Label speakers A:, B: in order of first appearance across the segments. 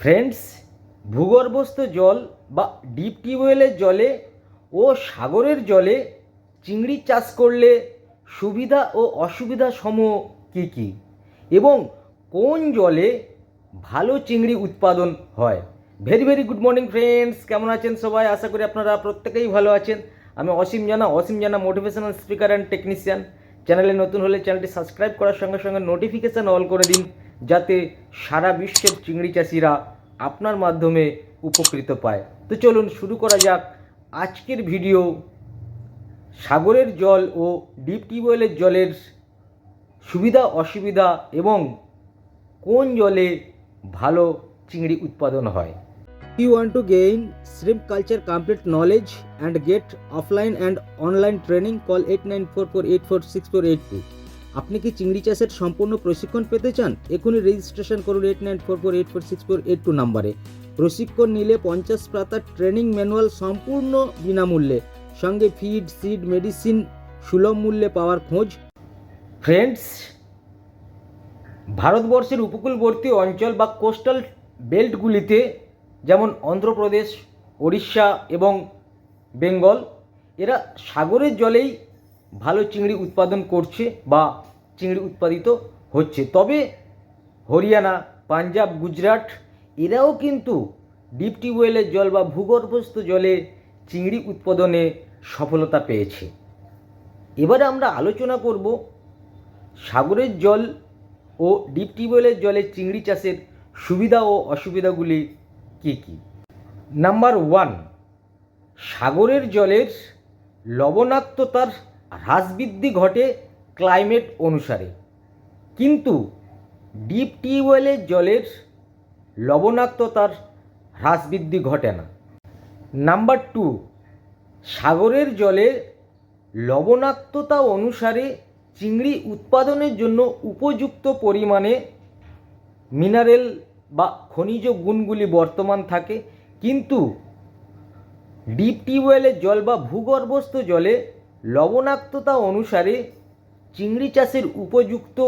A: Friends, ভূগর্ভস্থ জল বা ডিপ টিউবওয়েলের জলে ও সাগরের জলে চিংড়ি চাষ করলে সুবিধা ও অসুবিধা সমূহ কী কী? এবং কোন জলে ভালো চিংড়ি উৎপাদন হয়? Very very good morning friends কেমন আছেন সবাই? আশা করি আপনারা প্রত্যেকেই ভালো আছেন। আমি অসীম জানা অসীম জানা মোটিভেশনাল স্পিকার অ্যান্ড টেকনিশিয়ান চ্যানেলে নতুন হলে চ্যানেলটি সাবস্ক্রাইব করার সঙ্গে সঙ্গে নোটিফিকেশান অল করে দিন। যাতে সারা বিশ্বের চিংড়ি চাষিরা আপনার মাধ্যমে উপকৃত পায়। তো চলুন শুরু করা যাক আজকের ভিডিও সাগরের জল ও ডিপ টিউবওয়েলের জলের সুবিধা, অসুবিধা এবং কোন জলে ভালো চিংড়ি উৎপাদন হয়। You want to gain shrimp culture complete knowledge and get offline and online training call eight nine four four eight four six four eight 8944846482 আপনি কি চিংড়ি চাষের সম্পূর্ণ প্রশিক্ষণ পেতে চান? এখনই রেজিস্ট্রেশন করুন eight nine four four eight four six four eight two নাম্বারে প্রশিক্ষণ নিলে পঞ্চাশ পাতার ট্রেনিং ম্যানুয়াল সম্পূর্ণ বিনামূল্যে। সঙ্গে ফিড সিড মেডিসিন সুলভ মূল্যে পাওয়ার খোঁজ। ফ্রেন্ডস ভারতবর্ষের উপকূলবর্তী অঞ্চল বা কোস্টাল বেল্টগুলিতে যেমন অন্ধ্রপ্রদেশ, ওড়িশা এবং বেঙ্গল, এরা সাগরের জলেই ভালো চিংড়ি উৎপাদন করছে বা চিংড়ি উৎপাদিত হচ্ছে। তবে হরিয়ানা, পাঞ্জাব, গুজরাট, এরাও কিন্তু ডিপ টিউবওয়েলের জল বা ভূগর্ভস্থ জলে চিংড়ি উৎপাদনে সফলতা পেয়েছে। এবারে আমরা আলোচনা করব সাগরের জল ও ডিপ টিউবওয়েলের জলে চিংড়ি চাষের সুবিধা ও অসুবিধাগুলি কী কী? নাম্বার ওয়ান, সাগরের জলের লবণাক্ততার হ্রাসবৃদ্ধি ঘটে ক্লাইমেট অনুসারে। কিন্তু ডিপ টিউবওয়েলের জলের লবণাক্ততার হ্রাসবৃদ্ধি ঘটে না। নাম্বার টু, সাগরের জলে লবণাক্ততা অনুসারে চিংড়ি উৎপাদনের জন্য উপযুক্ত পরিমাণে মিনারেল বা খনিজ গুণগুলি বর্তমান থাকে। কিন্তু ডিপ টিউবওয়েলের জল বা ভূগর্ভস্থ জলে লবণাক্ততা অনুসারে চিংড়ি চাষের উপযুক্ত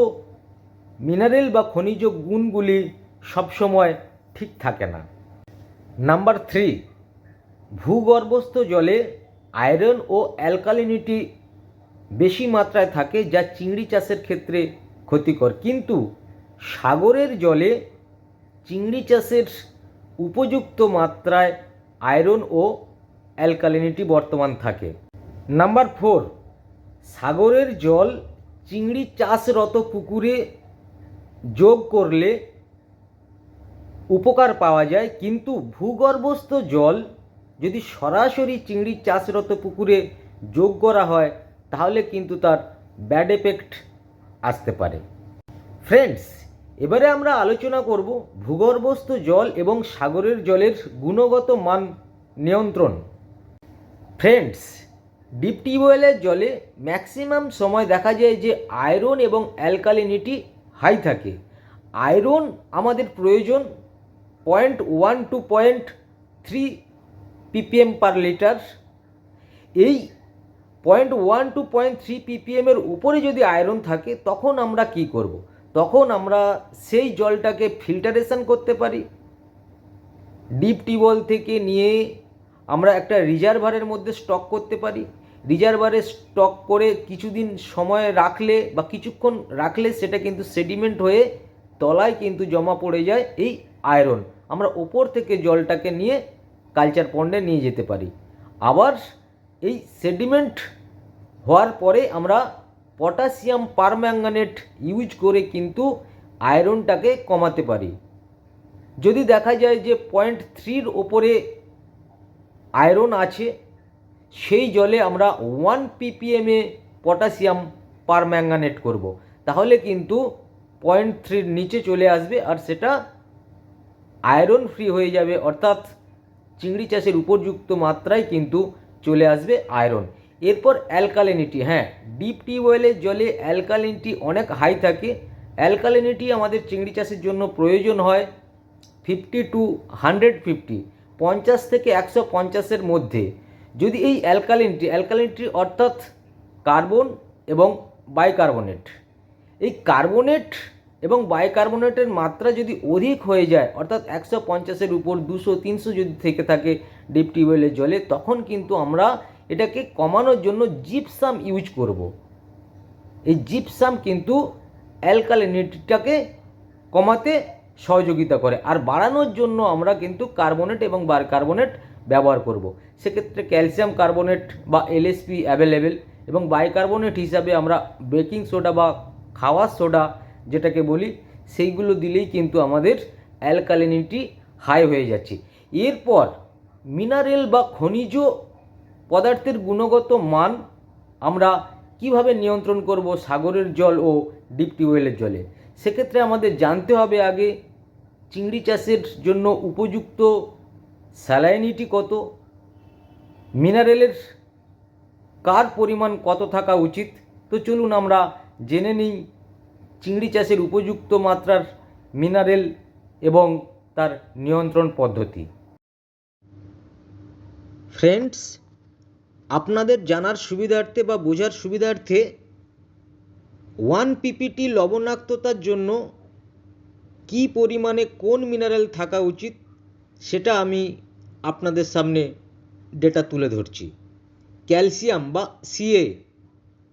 A: মিনারেল বা খনিজ গুণগুলি সবসময় ঠিক থাকে না। নাম্বার থ্রি ভূগর্ভস্থ জলে আয়রন ও অ্যালকালিনিটি বেশি মাত্রায় থাকে যা চিংড়ি চাষের ক্ষেত্রে ক্ষতিকর। কিন্তু সাগরের জলে চিংড়ি চাষের উপযুক্ত মাত্রায় আয়রন ও অ্যালকালিনিটি বর্তমান থাকে। নাম্বার ফোর, সাগরের জল চিংড়ি চাষরত পুকুরে যোগ করলে উপকার পাওয়া যায়, কিন্তু ভূগর্ভস্থ জল যদি সরাসরি চিংড়ি চাষরত পুকুরে যোগ করা হয়, তাহলে কিন্তু তার ব্যাড এফেক্ট আসতে পারে। ফ্রেন্ডস, এবারে আমরা আলোচনা করব ভূগর্ভস্থ জল এবং সাগরের জলের গুণগত মান নিয়ন্ত্রণ। ফ্রেন্ডস ডিপ টিউবওয়েলের জলে ম্যাক্সিমাম সময় দেখা যায় যে আয়রন এবং অ্যালকালিনিটি হাই থাকে। আয়রন আমাদের প্রয়োজন point one two point three PPM per litre. এই point one two point three পিপিএমের উপরে যদি আয়রন থাকে, তখন আমরা কি করব। তখন আমরা সেই জলটাকে ফিল্টারেশন করতে পারি। ডিপ টিউবওয়েল থেকে নিয়ে আমরা একটা রিজার্ভারের মধ্যে স্টক করতে পারি। রিজার্ভারে স্টক করে কিছুদিন সময় রাখলে বা কিছুক্ষণ রাখলে সেটা কিন্তু সেডিমেন্ট হয়ে তলায় কিন্তু জমা পড়ে যায় এই আয়রন আমরা ওপর থেকে জলটাকে নিয়ে কালচার পন্ডে নিয়ে যেতে পারি। আবার এই সেডিমেন্ট হওয়ার পরে আমরা পটাশিয়াম পারম্যাঙ্গানেট ইউজ করে কিন্তু আয়রনটাকে কমাতে পারি। যদি দেখা যায় যে পয়েন্ট থ্রির ওপরে আয়রন আছে, সেই জলে আমরা ওয়ান পিপিএমে পটাশিয়াম পারম্যাঙ্গানেট করব। তাহলে কিন্তু পয়েন্ট থ্রির নিচে চলে আসবে আর সেটা আয়রন ফ্রি হয়ে যাবে, অর্থাৎ চিংড়ি চাষের উপযুক্ত মাত্রায় কিন্তু চলে আসবে আয়রন এরপর অ্যালকালিনিটি হ্যাঁ ডিপ টিউবওয়েলের জলে অ্যালকালিনিটি অনেক হাই থাকে। অ্যালকালিনিটি আমাদের চিংড়ি চাষের জন্য প্রয়োজন হয় ফিফটি টু হান্ড্রেড ফিফটি পঞ্চাশ থেকে একশো পঞ্চাশের মধ্যে যদি এই অ্যালকালিনিটি অ্যালকালিনিটি অর্থাৎ কার্বন এবং বাইকার্বনেট এই কার্বনেট এবং বাইকার্বনেটের মাত্রা যদি অধিক হয়ে যায়, অর্থাৎ একশো পঞ্চাশের উপর দুশো, তিনশো যদি থেকে থাকে ডিপ টিউবওয়েলের জলে, তখন কিন্তু আমরা এটাকে কমানোর জন্য জিপসাম ইউজ করব। এই জিপসাম কিন্তু অ্যালকালিনিটিটাকে কমাতে সহযোগিতা করে। আর বাড়ানোর জন্য আমরা কিন্তু কার্বনেট এবং বাইকার্বনেট ব্যবহার করব। সেক্ষেত্রে ক্যালসিয়াম কার্বনেট বা এলএসপি অ্যাভেলেবেল এবং বাইকার্বনেট হিসাবে আমরা বেকিং সোডা বা খাওয়ার সোডা যেটাকে বলি, সেইগুলো দিলেই কিন্তু আমাদের অ্যালকালিনিটি হাই হয়ে যাচ্ছে। এরপর মিনারেল বা খনিজ পদার্থের গুণগত মান আমরা কীভাবে নিয়ন্ত্রণ করব সাগরের জল ও ডিপ টিউবওয়েলের জলে? সেক্ষেত্রে আমাদের জানতে হবে আগে চিংড়ি চাষের জন্য উপযুক্ত স্যালাইনিটি কত? মিনারেলের কার পরিমাণ কত থাকা উচিত? তো চলুন আমরা জেনে নিই চিংড়ি চাষের উপযুক্ত মাত্রার মিনারেল এবং তার নিয়ন্ত্রণ পদ্ধতি। ফ্রেন্ডস, আপনাদের জানার সুবিধার্থে বা বোঝার সুবিধার্থে ওয়ান পিপিটি লবণাক্ততার জন্য কি পরিমাণে কোন মিনারেল থাকা উচিত, সেটা আমি আপনাদের সামনে ডেটা তুলে ধরছি। ক্যালসিয়াম বা সিএ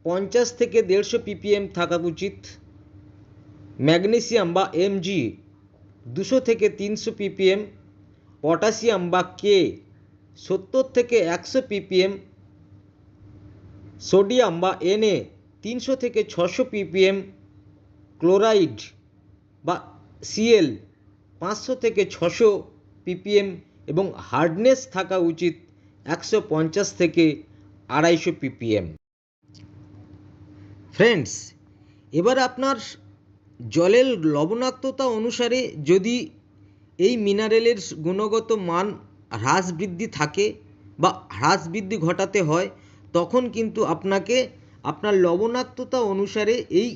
A: পঞ্চাশ থেকে দেড়শো পিপিএম থাকা উচিত। ম্যাগনেসিয়াম বা এমজি দুশো থেকে তিনশো পিপিএম পটাশিয়াম বা কে সত্তর থেকে একশো পিপিএম সোডিয়াম বা এনএ তিনশো থেকে ছশো পিপিএম ক্লোরাইড বা সিএল, পাঁচশো থেকে ছশো পিপিএম এবং হার্ডনেস থাকা উচিত একশো পঞ্চাশ থেকে আড়াইশো পিপিএম। ফ্রেন্ডস, এবার আপনার জলের লবণাক্ততা অনুসারে যদি এই মিনারেলের গুণগত মান হ্রাস বৃদ্ধি থাকে বা হ্রাস বৃদ্ধি ঘটাতে হয়, তখন কিন্তু আপনাকে আপনার লবণাক্ততা অনুসারে এই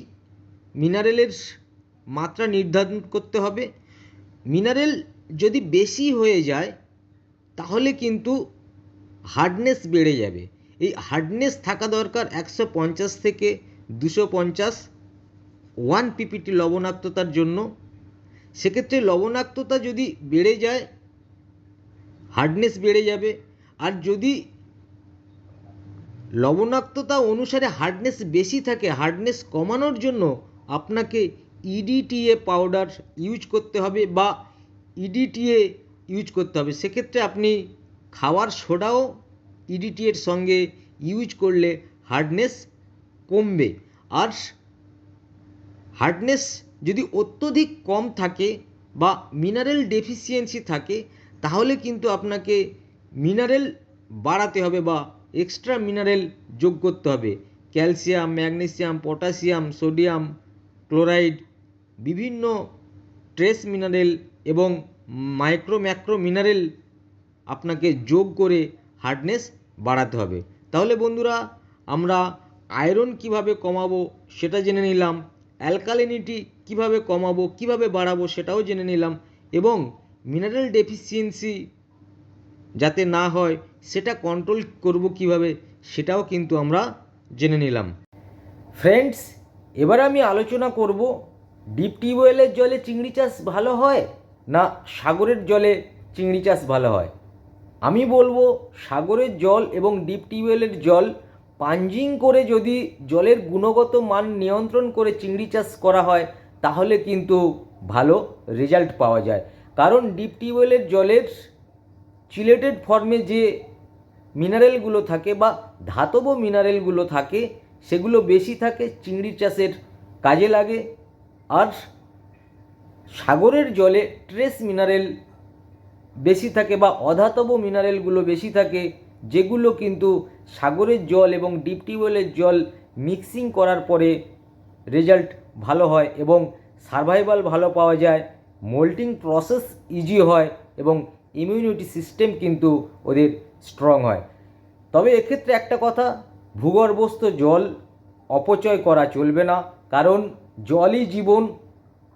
A: মিনারেলের মাত্রা নির্ধারণ করতে হবে। মিনারেল যদি বেশি হয়ে যায়, তাহলে কিন্তু হার্ডনেস বেড়ে যাবে। এই হার্ডনেস থাকা দরকার একশো পঞ্চাশ থেকে দুশো পঞ্চাশ ওয়ান পিপিটি লবণাক্ততার জন্য। সেক্ষেত্রে লবণাক্ততা যদি বেড়ে যায় হার্ডনেস বেড়ে যাবে। আর যদি লবণাক্ততা অনুসারে হার্ডনেস বেশি থাকে হার্ডনেস কমানোর জন্য আপনাকে ইডিটিএ পাউডার ইউজ করতে হবে বা ইডিটিএ ইউজ করতে হবে। সেক্ষেত্রে আপনি খাওয়ার সোডাও ইডিটিএর সঙ্গে ইউজ করলে হার্ডনেস কমবে। আর হার্ডনেস যদি অত্যধিক কম থাকে বা মিনারেল ডেফিসিয়েন্সি থাকে, তাহলে কিন্তু আপনাকে মিনারেল বাড়াতে হবে বা এক্সট্রা মিনারেল যোগ করতে হবে। Calcium magnesium potassium sodium chloride বিভিন্ন ট্রেস মিনারেল এবং মাইক্রো ম্যাক্রো মিনারেল আপনাকে যোগ করে হার্ডনেস বাড়াতে হবে। তাহলে বন্ধুরা, আমরা আয়রন কীভাবে কমাবো সেটা জেনে নিলাম অ্যালকালিনিটি কীভাবে কমাবো, কীভাবে বাড়াবো সেটাও জেনে নিলাম এবং মিনারেল ডেফিসিয়েন্সি যাতে না হয় সেটা কন্ট্রোল করব কীভাবে সেটাও কিন্তু আমরা জেনে নিলাম। ফ্রেন্ডস এবার আমি আলোচনা করব ডিপ টিউবওয়েলের জলে চিংড়ি চাষ ভালো হয় না সাগরের জলে চিংড়ি চাষ ভালো হয়? আমি বলব সাগরের জল এবং ডিপ টিউবওয়েলের জল পাঞ্জিং করে যদি জলের গুণগত মান নিয়ন্ত্রণ করে চিংড়ি চাষ করা হয়, তাহলে কিন্তু ভালো রেজাল্ট পাওয়া যায়। কারণ ডিপ টিউবওয়েলের জলের চিলেটেড ফর্মে যে মিনারেলগুলো থাকে বা ধাতব মিনারেলগুলো থাকে, সেগুলো বেশি থাকে, চিংড়ি চাষের কাজে লাগে। আর সাগরের জলে ট্রেস মিনারেল বেশি থাকে বা অধাতব মিনারেলগুলো বেশি থাকে, যেগুলো কিন্তু সাগরের জল এবং ডিপ টিউবওয়েলের জল মিক্সিং করার পরে রেজাল্ট ভালো হয় এবং সার্ভাইভাল ভালো পাওয়া যায়, মোল্টিং প্রসেস ইজি হয় এবং ইমিউনিটি সিস্টেম কিন্তু ওদের স্ট্রং হয়। তবে এক্ষেত্রে একটা কথা, ভূগর্ভস্থ জল অপচয় করা চলবে না, কারণ জলই জীবন।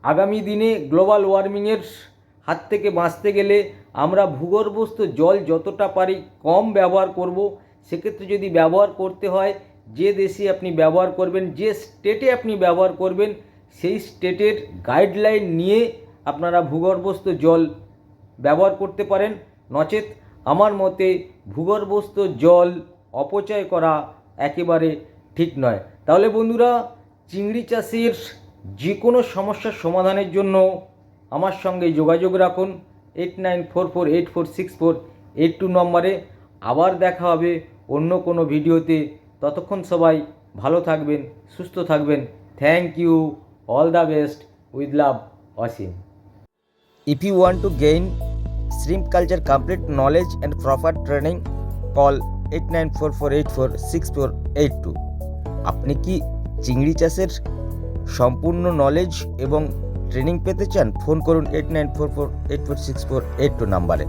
A: আগামী দিনে গ্লোবাল ওয়ার্মিংয়ের হাত থেকে বাঁচতে গেলে আমরা ভূগর্ভস্থ জল যতটা পারি কম ব্যবহার করব। সেক্ষেত্রে যদি ব্যবহার করতে হয়, যে দেশে আপনি ব্যবহার করবেন, যে স্টেটে আপনি ব্যবহার করবেন, সেই স্টেটের গাইডলাইন নিয়ে আপনারা ভূগর্ভস্থ জল ব্যবহার করতে পারেন। নচেত আমার মতে ভূগর্ভস্থ জল অপচয় করা একেবারে ঠিক নয়। তাহলে বন্ধুরা চিংড়ি চাষের যে কোনো সমস্যার সমাধানের জন্য আমার সঙ্গে যোগাযোগ রাখুন eight nine four four eight four six four eight two নম্বরে। আবার দেখা হবে অন্য কোনো ভিডিওতে। ততক্ষণ সবাই ভালো থাকবেন সুস্থ থাকবেন। Thank you all the best with love Asim If you want to gain shrimp culture complete knowledge and proper training, call 8944846482 আপনি কি চিংড়ি চাষের সম্পূর্ণ নলেজ এবং ট্রেনিং পেতে চান ফোন করুন eight nine four four eight four six four eight two নাম্বারে